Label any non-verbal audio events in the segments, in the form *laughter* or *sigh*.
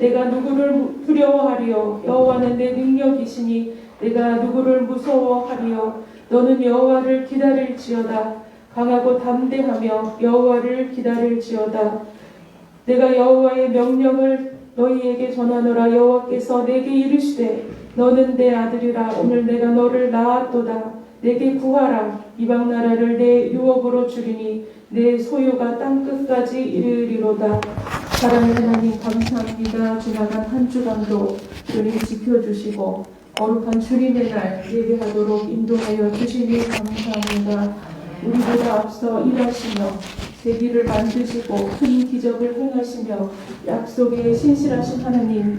내가 누구를 두려워하리요? 여호와는 내 능력이시니 내가 누구를 무서워하리요? 너는 여호와를 기다릴지어다. 강하고 담대하며 여호와를 기다릴지어다. 내가 여호와의 명령을 너희에게 전하노라. 여호와께서 내게 이르시되 너는 내 아들이라. 오늘 내가 너를 낳았도다. 내게 구하라. 이방 나라를 내 유업으로 주리니 내 소유가 땅 끝까지 이르리로다 사랑하는 하나님 감사합니다. 지나간 한 주간도 주님 지켜주시고 거룩한 주님의 날 예배하도록 인도하여 주시니 감사합니다. 우리보다 앞서 일하시며 세기를 만드시고 큰 기적을 행하시며 약속에 신실하신 하나님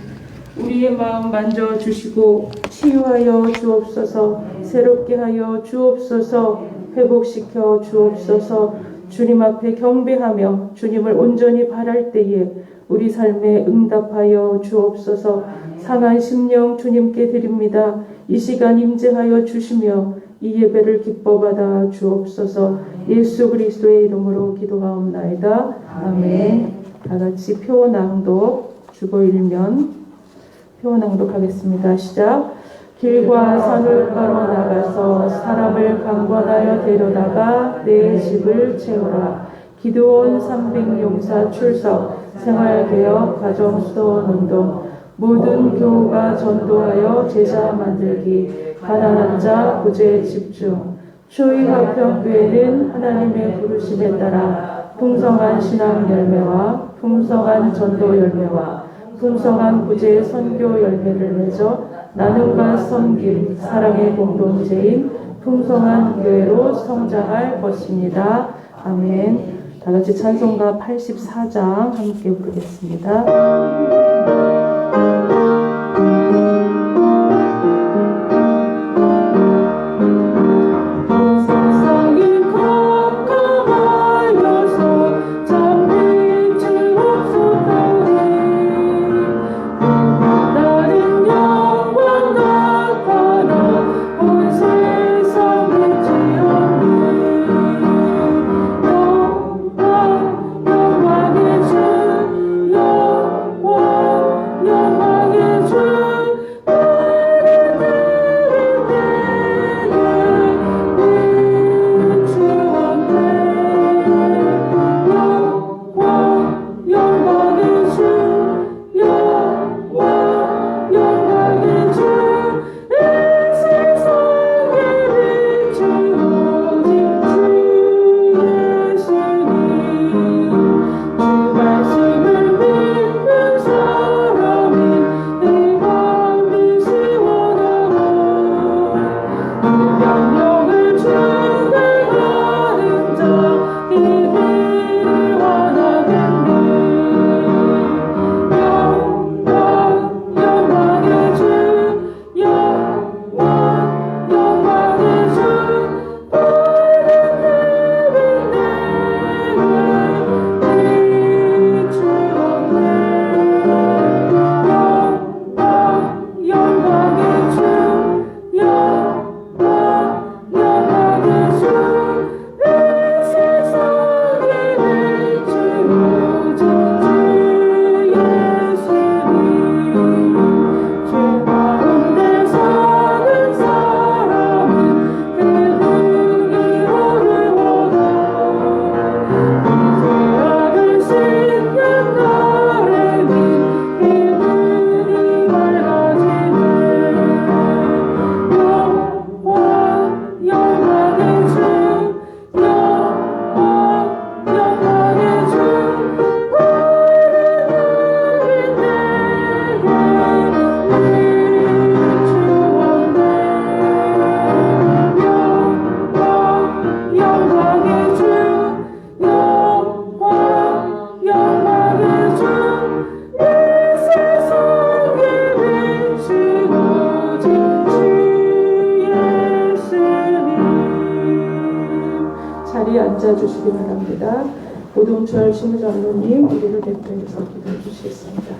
우리의 마음 만져 주시고 치유하여 주옵소서 새롭게 하여 주옵소서 회복시켜 주옵소서 주님 앞에 경배하며 주님을 온전히 바랄 때에 우리 삶에 응답하여 주옵소서 상한 심령 주님께 드립니다. 이 시간 임재하여 주시며 이 예배를 기뻐 받아 주옵소서 예수 그리스도의 이름으로 기도하옵나이다. 아멘. 다 같이 표 낭독 주보 일면 표 낭독하겠습니다. 시작. 길과 산을 걸어 나가서 사람을 강권하여 데려다가 내 집을 채우라. 기도원 300용사 출석 생활개혁 가정수도원 운동. 모든 교우가 전도하여 제자 만들기. 가난한 자 구제 집중. 추위화평교회는 하나님의 부르심에 따라 풍성한 신앙 열매와 풍성한 전도 열매와 풍성한 구제 선교 열매를 맺어 나눔과 섬김 사랑의 공동체인 풍성한 교회로 성장할 것입니다. 아멘. 다 같이 찬송가 84장 함께 부르겠습니다. 앉아주시기 바랍니다. 오동철 신부장로님 우리를 대표해서 기도해 주시겠습니다.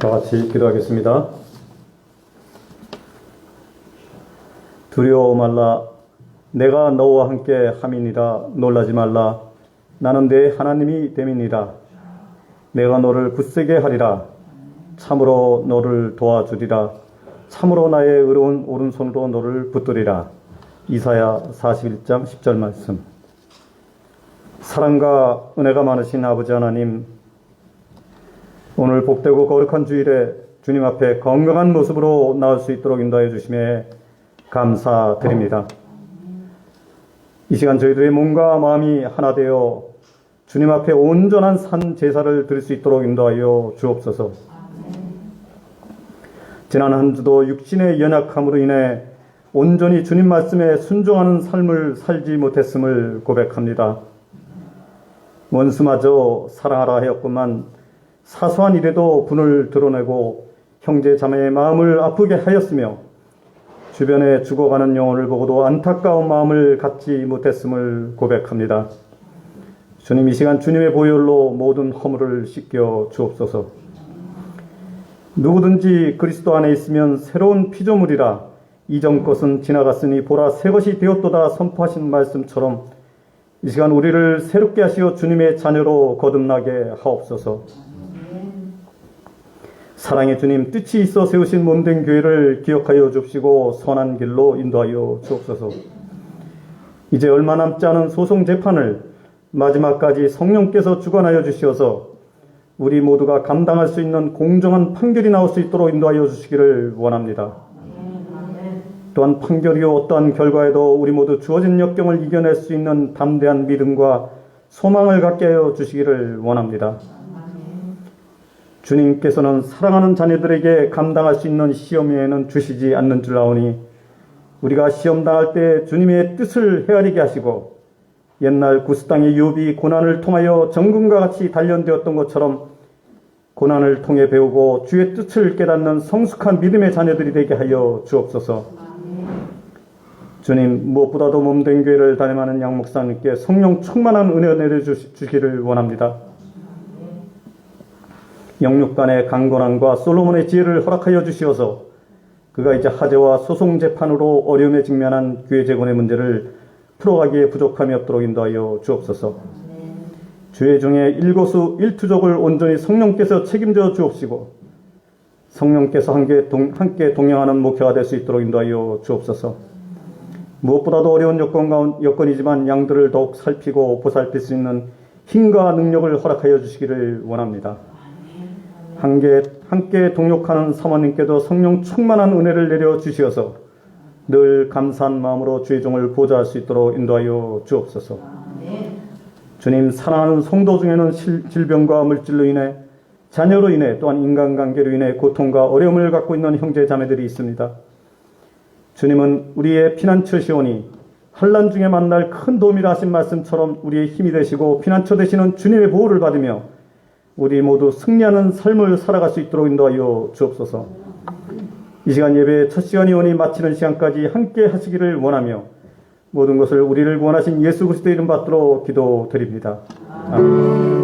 다 같이 기도하겠습니다. 두려워 말라 내가 너와 함께 함이니라 놀라지 말라 나는 내 하나님이 됨이니라 내가 너를 굳세게 하리라. 참으로 너를 도와주리라. 참으로 나의 의로운 오른손으로 너를 붙들리라. 이사야 41장 10절 말씀. 사랑과 은혜가 많으신 아버지 하나님 오늘 복되고 거룩한 주일에 주님 앞에 건강한 모습으로 나올 수 있도록 인도하여 주심에 감사드립니다. 이 시간 저희들의 몸과 마음이 하나 되어 주님 앞에 온전한 산 제사를 드릴 수 있도록 인도하여 주옵소서. 지난 한 주도 육신의 연약함으로 인해 온전히 주님 말씀에 순종하는 삶을 살지 못했음을 고백합니다. 원수마저 사랑하라 하였구만 사소한 일에도 분을 드러내고 형제 자매의 마음을 아프게 하였으며 주변에 죽어가는 영혼을 보고도 안타까운 마음을 갖지 못했음을 고백합니다. 주님 이 시간 주님의 보혈로 모든 허물을 씻겨 주옵소서. 누구든지 그리스도 안에 있으면 새로운 피조물이라 이전 것은 지나갔으니 보라 새 것이 되었도다 선포하신 말씀처럼 이 시간 우리를 새롭게 하시어 주님의 자녀로 거듭나게 하옵소서. 사랑의 주님 뜻이 있어 세우신 몸된 교회를 기억하여 주시고 선한 길로 인도하여 주옵소서. 이제 얼마 남지 않은 소송 재판을 마지막까지 성령께서 주관하여 주시어서 우리 모두가 감당할 수 있는 공정한 판결이 나올 수 있도록 인도하여 주시기를 원합니다. 또한 판결이 어떠한 결과에도 우리 모두 주어진 역경을 이겨낼 수 있는 담대한 믿음과 소망을 갖게 하여 주시기를 원합니다. 주님께서는 사랑하는 자녀들에게 감당할 수 있는 시험에는 주시지 않는 줄 아오니 우리가 시험 당할 때 주님의 뜻을 헤아리게 하시고 옛날 구스 땅의 욥이 고난을 통하여 정금과 같이 단련되었던 것처럼 고난을 통해 배우고 주의 뜻을 깨닫는 성숙한 믿음의 자녀들이 되게 하여 주옵소서. 주님 무엇보다도 몸된 교회를 담임하는 양 목사님께 성령 충만한 은혜 내려주시기를 원합니다. 영육간의 강건함과 솔로몬의 지혜를 허락하여 주시어서 그가 이제 하재와 소송 재판으로 어려움에 직면한 교회 재건의 문제를 풀어가기에 부족함이 없도록 인도하여 주옵소서. 주의 중에 일거수 일투족을 온전히 성령께서 책임져 주옵시고 성령께서 함께, 동, 함께 동행하는 목회가 될 수 있도록 인도하여 주옵소서. 무엇보다도 어려운 여건 가운 여건이지만 양들을 더욱 살피고 보살필 수 있는 힘과 능력을 허락하여 주시기를 원합니다. 함께, 함께 동역하는 사모님께도 성령 충만한 은혜를 내려 주시어서 늘 감사한 마음으로 주의 종을 보좌할 수 있도록 인도하여 주옵소서. 주님 사랑하는 성도 중에는 실, 질병과 물질로 인해 자녀로 인해 또한 인간관계로 인해 고통과 어려움을 갖고 있는 형제 자매들이 있습니다. 주님은 우리의 피난처시오니 환란 중에 만날 큰 도움이라 하신 말씀처럼 우리의 힘이 되시고 피난처 되시는 주님의 보호를 받으며 우리 모두 승리하는 삶을 살아갈 수 있도록 인도하여 주옵소서. 이 시간 예배 첫 시간이 오니 마치는 시간까지 함께 하시기를 원하며 모든 것을 우리를 구원하신 예수 그리스도 이름 받들어 기도드립니다. 아멘.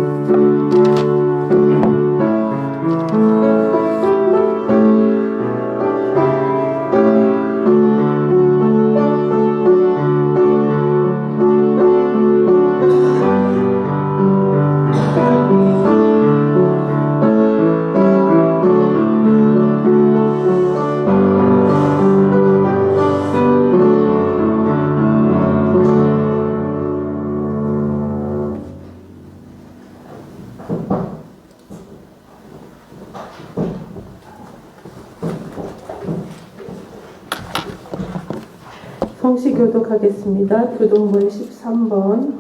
성시 교독하겠습니다. 교동문 13번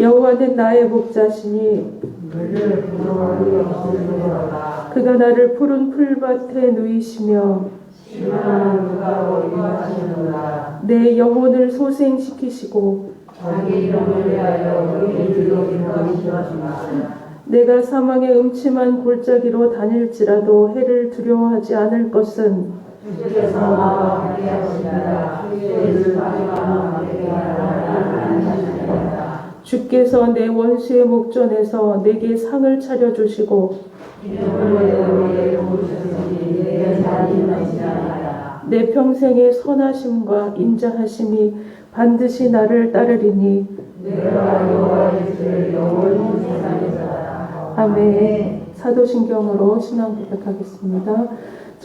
여호와는 나의 목자시니 그가 나를 푸른 풀밭에 누이시며 내 영혼을 소생시키시고 내가 사망의 음침한 골짜기로 다닐지라도 해를 두려워하지 않을 것은 주께서 내 원수의 목전에서 내게 상을 차려 주시고 내 평생의 선하심과 인자하심이 반드시 나를 따르리니 아멘. 사도신경으로 신앙 고백하겠습니다.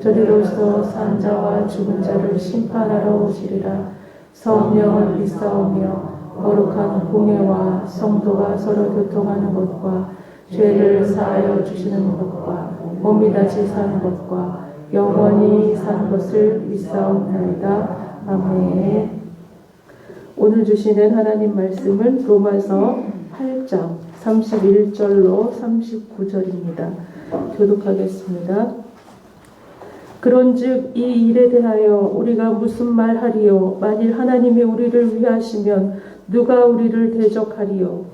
저리로서 산 자와 죽은 자를 심판하러 오시리라 성령을 믿사오며 거룩한 공예와 성도가 서로 교통하는 것과 죄를 사하여 주시는 것과 몸이 다시 사는 것과 영원히 사는 것을 믿사옵나이다. 아멘. 오늘 주시는 하나님 말씀은 로마서 8장 31절로 39절입니다. 교독하겠습니다. 그런즉 이 일에 대하여 우리가 무슨 말하리요? 만일 하나님이 우리를 위하시면 누가 우리를 대적하리요?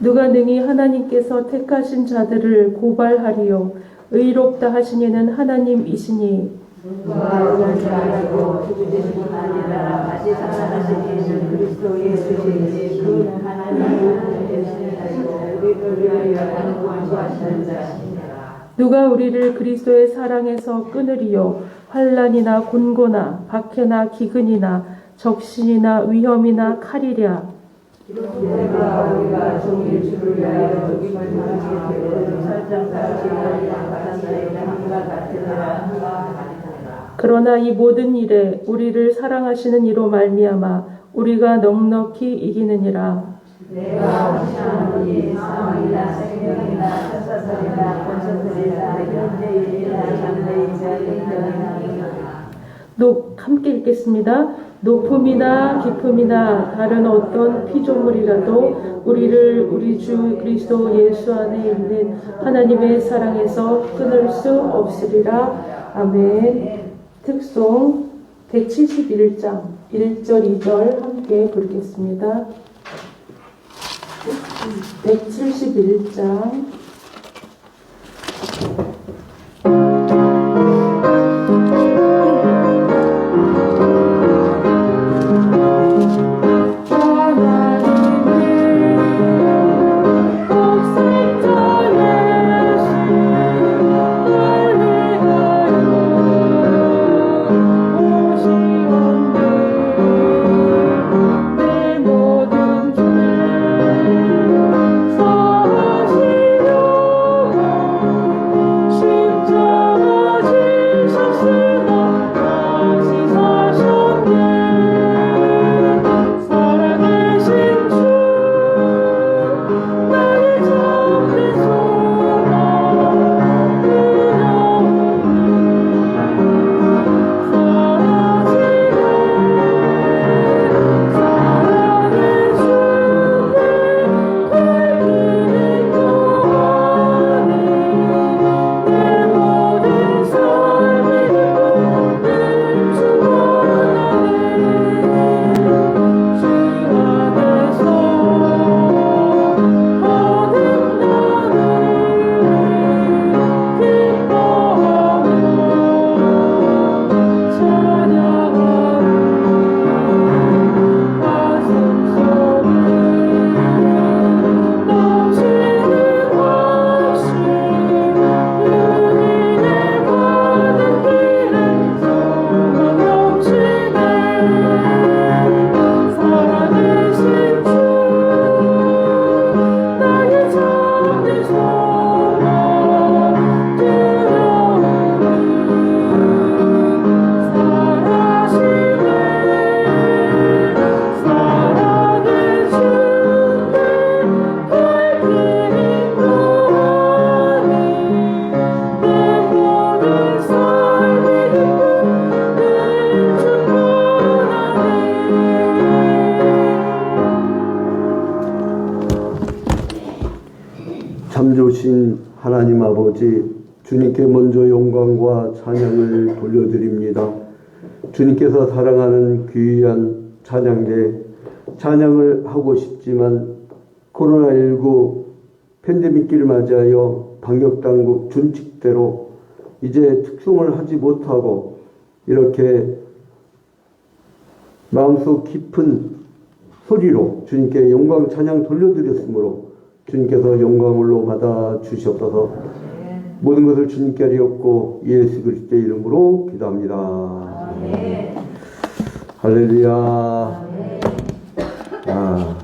누가 능히 하나님께서 택하신 자들을 고발하리요? 의롭다 하시니는 하나님이시니 누가 그런지 알고 죽으신 분 아니라 다시 살아나신 예수 그리스도 예수시니 그는 하나님의 대신하시고 우리를 위하여 간구하시는 자시니라 누가 우리를 그리스도의 사랑에서 끊으리요? 환란이나 곤고나 박해나 기근이나 적신이나 위험이나 칼이랴. 내가 우리가 종일 주를 위하여 죽임을 당하게 같았나이다 한가 같으라 한가 같으라 그러나 이 모든 일에 우리를 사랑하시는 이로 말미암아 우리가 넉넉히 이기느니라 내가 현재 장래이자 높 함께 읽겠습니다. 높음이나 깊음이나 다른 어떤 피조물이라도 우리를 우리 주 그리스도 예수 안에 있는 하나님의 사랑에서 끊을 수 없으리라. 아멘. 특송 171장 1절 2절 함께 부르겠습니다. 171장 주님께서 사랑하는 귀한 찬양대 찬양을 하고 싶지만 코로나19 팬데믹기를 맞이하여 방역당국 준칙대로 이제 특송을 하지 못하고 이렇게 마음속 깊은 소리로 주님께 영광 찬양 돌려드렸으므로 주님께서 영광을로 받아 주시옵소서 모든 것을 주님께 하리옵고 예수 그리스도의 이름으로 기도합니다. 할렐루야. 아,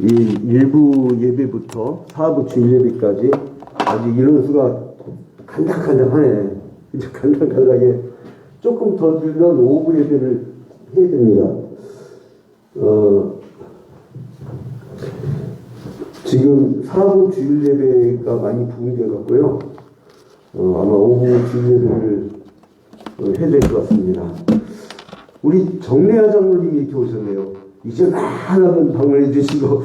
이 일부 예배부터 사부 주일 예배까지 아직 이런 수가 간당간당하네. 이제 간당간당하게 조금 더 들면 오후 예배를 해야 됩니다. 어, 지금 사부 주일 예배가 많이 부흥된 것 같고요. 어, 아마 오후 주일 예배를 어, 해야 될 것 같습니다. 우리 정래아 장로님이 이렇게 오셨네요. 이제 많은 방문해 주시고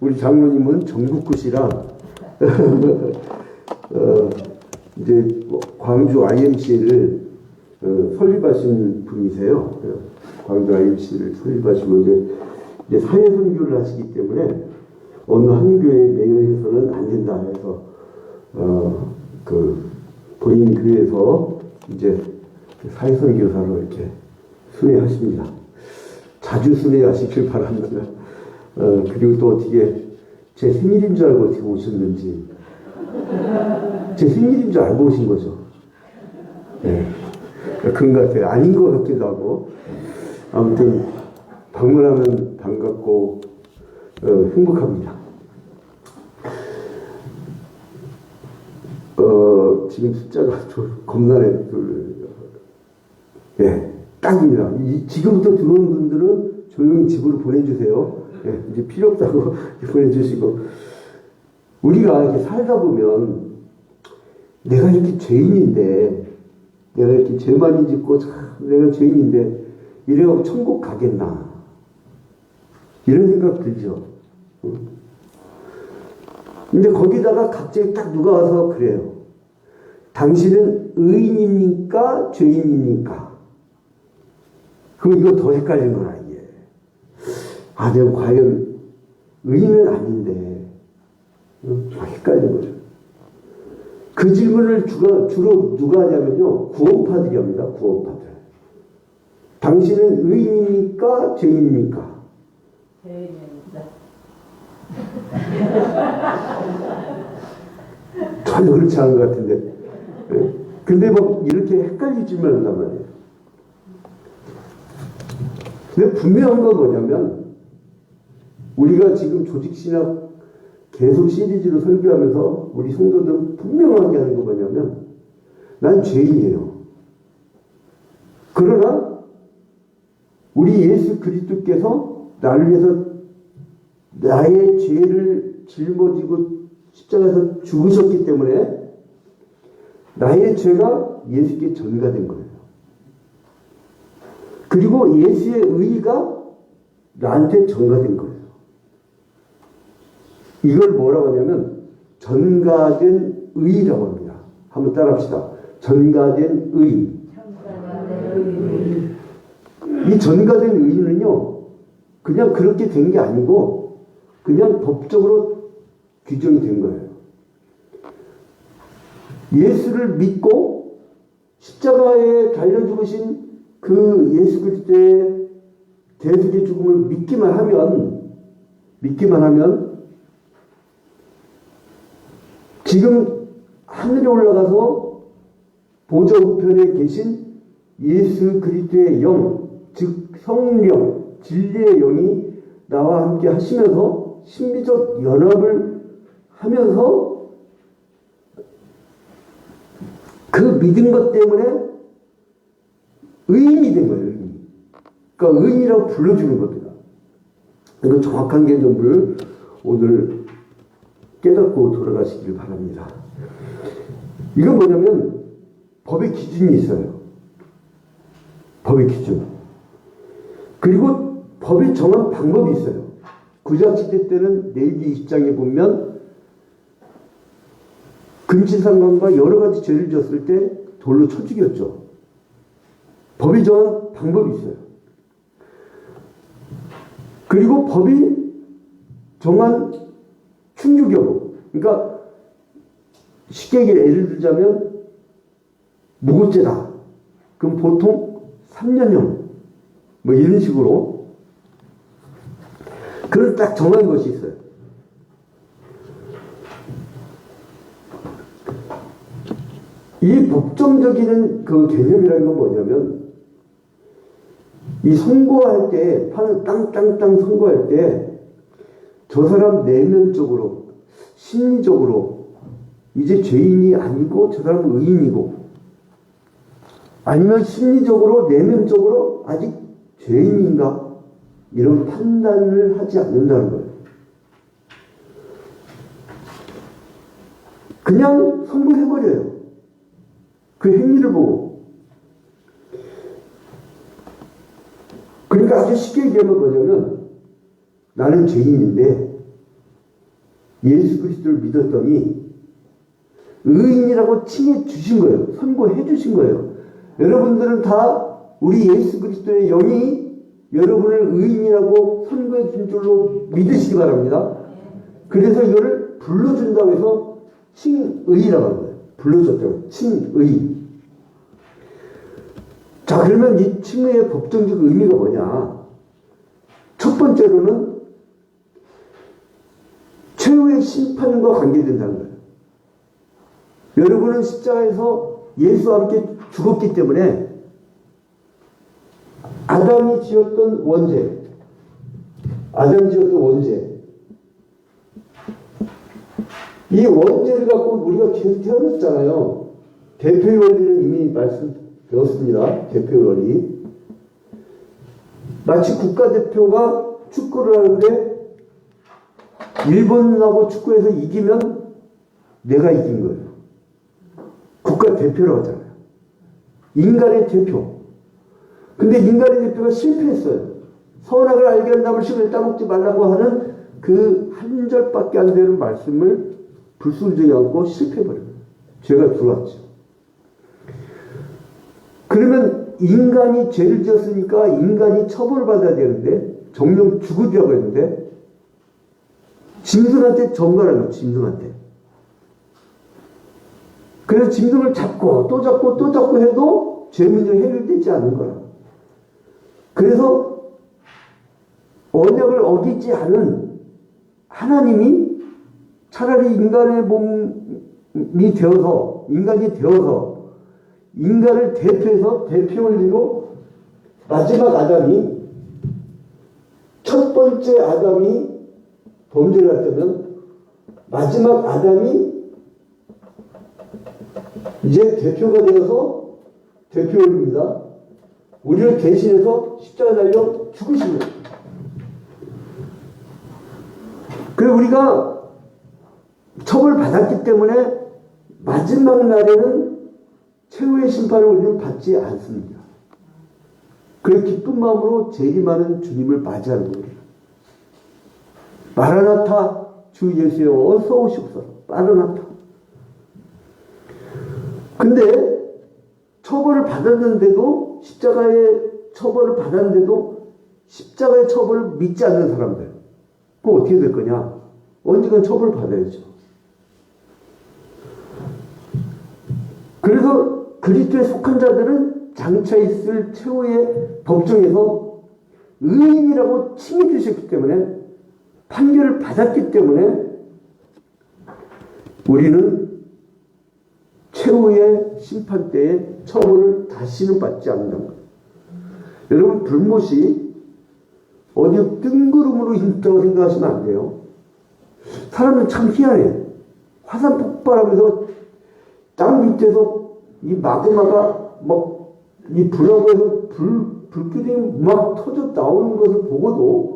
우리 장로님은 전국구시라 *laughs* 어, 이제 뭐 광주 IMC를 어, 설립하신 분이세요. 어, 광주 IMC를 설립하시고 이제, 이제 사회 선교를 하시기 때문에 어느 한 교회 매여해서는 안 된다 해서 어, 그 본인 교회에서 이제 사회 선 교사로 이렇게 순회하십니다. 자주 순회하시길 바랍니다. 어, 그리고 또 어떻게 제 생일인 줄 알고 어떻게 오셨는지 제 생일인 줄 알고 오신 거죠. 네. 그런 것 같아요. 아닌 것 같기도 하고 아무튼 방문하면 반갑고 어, 행복합니다. 어, 지금 숫자가 좀 겁나네. 둘, 예, 딱입니다. 이, 지금부터 들어오는 분들은 조용히 집으로 보내주세요. 예, 이제 필요 없다고 *laughs* 보내주시고. 우리가 이렇게 살다 보면 내가 이렇게 죄인인데, 내가 이렇게 죄 많이 짓고, 참 내가 죄인인데, 이래갖고 천국 가겠나. 이런 생각 들죠. 응? 근데 거기다가 갑자기 딱 누가 와서 그래요. 당신은 의인입니까? 죄인입니까? 그럼 이거 더 헷갈리는 거야, 이게. 아, 내가 과연 의인은 아닌데. 헷갈리는 거죠. 그 질문을 주가, 주로 누가 하냐면요. 구원파들이 합니다, 구원파들. 당신은 의인입니까? 죄인입니까? 전혀 그렇지 않은 것 같은데. 예? 근데 뭐 이렇게 헷갈릴 줄만 한단 말이에요. 근데 분명한 건 뭐냐면 우리가 지금 조직신학 계속 시리즈로 설교하면서 우리 성도들은 분명하게 하는 거 뭐냐면 난 죄인이에요. 그러나 우리 예수 그리스도께서 나를 위해서 나의 죄를 짊어지고 십자가에서 죽으셨기 때문에 나의 죄가 예수께 전가된 거예요. 그리고 예수의 의가 나한테 전가된 거예요. 이걸 뭐라고 하냐면 전가된 의라고 합니다. 한번 따라합시다. 전가된 의. 이 전가된 의는요, 그냥 그렇게 된 게 아니고, 그냥 법적으로 규정이 된 거예요. 예수를 믿고 십자가에 달려 죽으신 그 예수 그리스도의 대속의 죽음을 믿기만 하면 믿기만 하면 지금 하늘에 올라가서 보좌 우편에 계신 예수 그리스도의 영, 즉 성령, 진리의 영이 나와 함께 하시면서 신비적 연합을 하면서 그 믿은 것 때문에 의인이 된 거예요. 의인. 그러니까 의인이라고 불러주는 겁니다. 이거 정확한 개념을 오늘 깨닫고 돌아가시길 바랍니다. 이건 뭐냐면 법의 기준이 있어요. 법의 기준. 그리고 법이 정한 방법이 있어요. 구약시대 때는 레위기 20장에 보면 금치상관과 여러 가지 죄를 지었을 때 돌로 쳐 죽였죠. 법이 정한 방법이 있어요. 그리고 법이 정한 충주경, 그러니까 쉽게 예를 들자면 무고죄다. 그럼 보통 3년형 뭐 이런 식으로 그런 딱 정한 것이 있어요. 이 법정적인 그 개념이라는 건 뭐냐면 이 선고할 때 판을 땅땅땅 선고할 때 저 사람 내면적으로 심리적으로 이제 죄인이 아니고 저 사람은 의인이고 아니면 심리적으로 내면적으로 아직 죄인인가 이런 판단을 하지 않는다는 거예요. 그냥 선고해버려요. 그 행위를 보고. 그러니까 아주 쉽게 얘기하면 뭐냐면 나는 죄인인데 예수 그리스도를 믿었더니 의인이라고 칭해 주신 거예요. 선고해 주신 거예요. 여러분들은 다 우리 예수 그리스도의 영이 여러분을 의인이라고 선고해 준 줄로 믿으시기 바랍니다. 그래서 이거를 불러준다고 해서 칭의라고 하는 거예요. 불러줬다고. 칭의. 자, 그러면 이 칭의의 법정적 의미가 뭐냐? 첫 번째로는 최후의 심판과 관계된다는 거예요. 여러분은 십자가에서 예수와 함께 죽었기 때문에 아담이 지었던 원죄, 아담이 지었던 원죄, 이 원죄를 갖고 우리가 계속 태어났잖아요. 대표의 원리는 이미 말씀 배웠습니다. 대표의 원리. 마치 국가대표가 축구를 하는데 일본하고 축구에서 이기면 내가 이긴 거예요. 국가대표라고 하잖아요. 인간의 대표. 근데 인간의 대표가 실패했어요. 선악을 알게 한다면 식을 따먹지 말라고 하는 그 한 절밖에 안 되는 말씀을 불순종해 갖고 실패해버려요. 죄가 들어왔죠. 그러면 인간이 죄를 지었으니까 인간이 처벌을 받아야 되는데 정령 죽으려고 했는데 짐승한테 전가라는 거예요. 짐승한테. 그래서 짐승을 잡고 또 잡고 또 잡고 해도 죄 문제가 해결되지 않는 거라. 그래서 언약을 어기지 않은 하나님이 차라리 인간의 몸이 되어서 인간이 되어서 인간을 대표해서 대표 원리로 마지막 아담이 첫 번째 아담이 범죄를 했다면 마지막 아담이 이제 대표가 되어서 대표 원리입니다. 우리를 대신해서 십자가 달려 죽으신 거예요. 그래서 우리가 처벌 받았기 때문에 마지막 날에는 최후의 심판을 우리는 받지 않습니다. 그래서 기쁜 마음으로 재림하는 주님을 맞이하는 거예요. 마라나타 주 예수여 어서 오시옵소서. 마라나타. 근데 처벌을 받았는데도 십자가의 처벌을 받았는데도 십자가의 처벌을 믿지 않는 사람들. 그럼 어떻게 될 거냐? 언젠간 처벌을 받아야죠. 그래서 그리스도에 속한 자들은 장차 있을 최후의 법정에서 의인이라고 칭해 주셨기 때문에 판결을 받았기 때문에 우리는 최후의 심판 때에 처벌을 다시는 받지 거예요. 여러분 불못이 어디 뜬구름으로 있다고 생각하시면 안 돼요. 사람은 참 희한해. 화산 폭발하면서 땅 밑에서 이 마그마가 막 이 불하고 해서 불, 불길이 막 터져 나오는 것을 보고도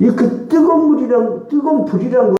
이 그 뜨거운 물이랑 뜨거운 불이란 거